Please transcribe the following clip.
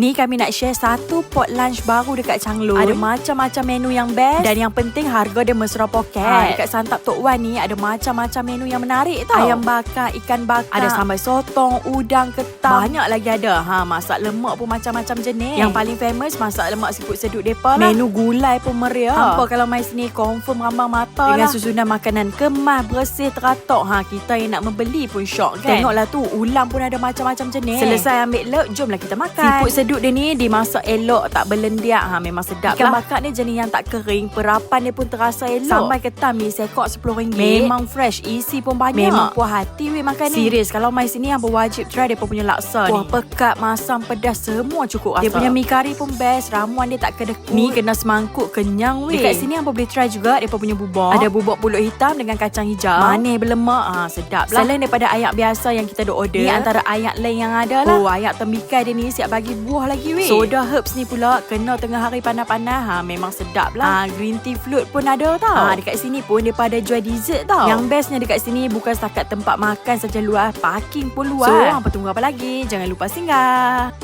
Ni kami nak share satu pot lunch baru dekat Changlun. Ada macam-macam menu yang best dan yang penting harga dia mesra poket. Ha, dekat Santap Tok Wan ni ada macam-macam menu yang menarik tau. Ayam bakar, ikan bakar, ada sambal sotong, udang, ketam. Banyak lagi ada. Ha, masak lemak pun macam-macam jenis. Yang paling famous masak lemak siput sedut depa lah. Menu gulai pun meriah. Hampa kalau mai sini confirm rambang mata Dengan lah. susunan makanan kemas, bersih, teratok. Ha, kita yang nak membeli pun syok kan. Tengoklah tu, ulam pun ada macam-macam jenis. Selesai ambil lek, jomlah kita makan. Siput sedut dia ni dimasak elok, tak berlendiak. Ha, memang sedap Ikan lah. bakar ni jenis yang tak kering. Perapan dia pun terasa elok. Sambal ketam ni sekok RM10. Memang fresh, isi pun banyak. Memang puas hati weh makan ni. Serius, kalau mai sini hampa wajib try dia punya laksa Kuah ni. pekat, masam, pedas, semua cukup rasa. Dia punya mi kari pun best. Ramuan dia tak kedekut. Mi kena semangkuk, kenyang weh. Dekat sini hampa boleh try juga dia punya bubuk. Ada bubuk pulut hitam dengan kacang hijau. Manis berlemak. Ha, sedap lah. Selain daripada ayak biasa yang kita duk order. Ni antara ayak lain yang ada lah. Oh, ayak tembikai dia ni siap bagi buah lagi weh. Soda herbs ni pula kena tengah hari panas-panas. Ha, memang sedap lah. Ha, green tea float pun ada tau. Ha, dekat sini pun dia pada jual dessert tau. Yang bestnya dekat sini bukan setakat tempat makan saja luas. Parking pun luas. So, hampa tunggu apa lagi? Jangan lupa singgah.